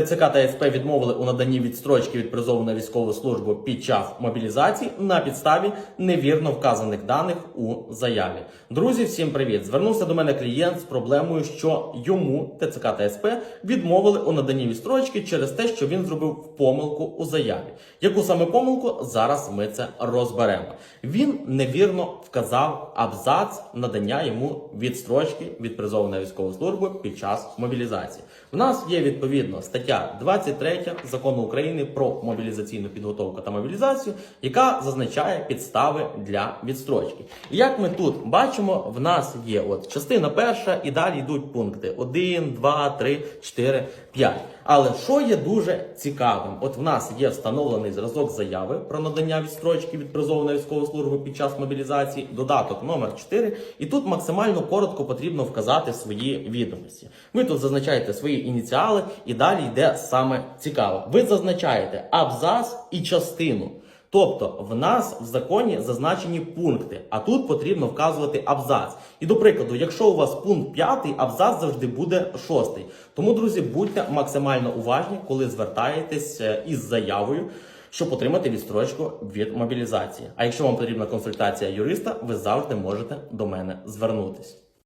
ТЦК та СП відмовили у наданні відстрочки від призову на військову службу під час мобілізації на підставі невірно вказаних даних у заяві. Друзі, всім привіт! Звернувся до мене клієнт з проблемою, що йому ТЦК та СП відмовили у наданні відстрочки через те, що він зробив помилку у заяві. Яку саме помилку зараз ми це розберемо. Він невірно вказав абзац надання йому відстрочки від призову на військову службу під час мобілізації. В нас є відповідно стаття 23 закону України про мобілізаційну підготовку та мобілізацію, яка зазначає підстави для відстрочки. І як ми тут бачимо, в нас є от частина перша, і далі йдуть пункти 1, 2, 3, 4, 5. Але що є дуже цікавим, от в нас є встановлений зразок заяви про надання відстрочки від призову на військову службу під час мобілізації, додаток номер 4, і тут максимально коротко потрібно вказати свої відомості. Ви тут зазначаєте свої ініціали, і далі йде саме цікаве. Ви зазначаєте абзац і частину. Тобто в нас в законі зазначені пункти, а тут потрібно вказувати абзац. І до прикладу, якщо у вас пункт 5, абзац завжди буде шостий. Тому, друзі, будьте максимально уважні, коли звертаєтесь е, із заявою, щоб отримати відстрочку від мобілізації. А якщо вам потрібна консультація юриста, ви завжди можете до мене звернутись.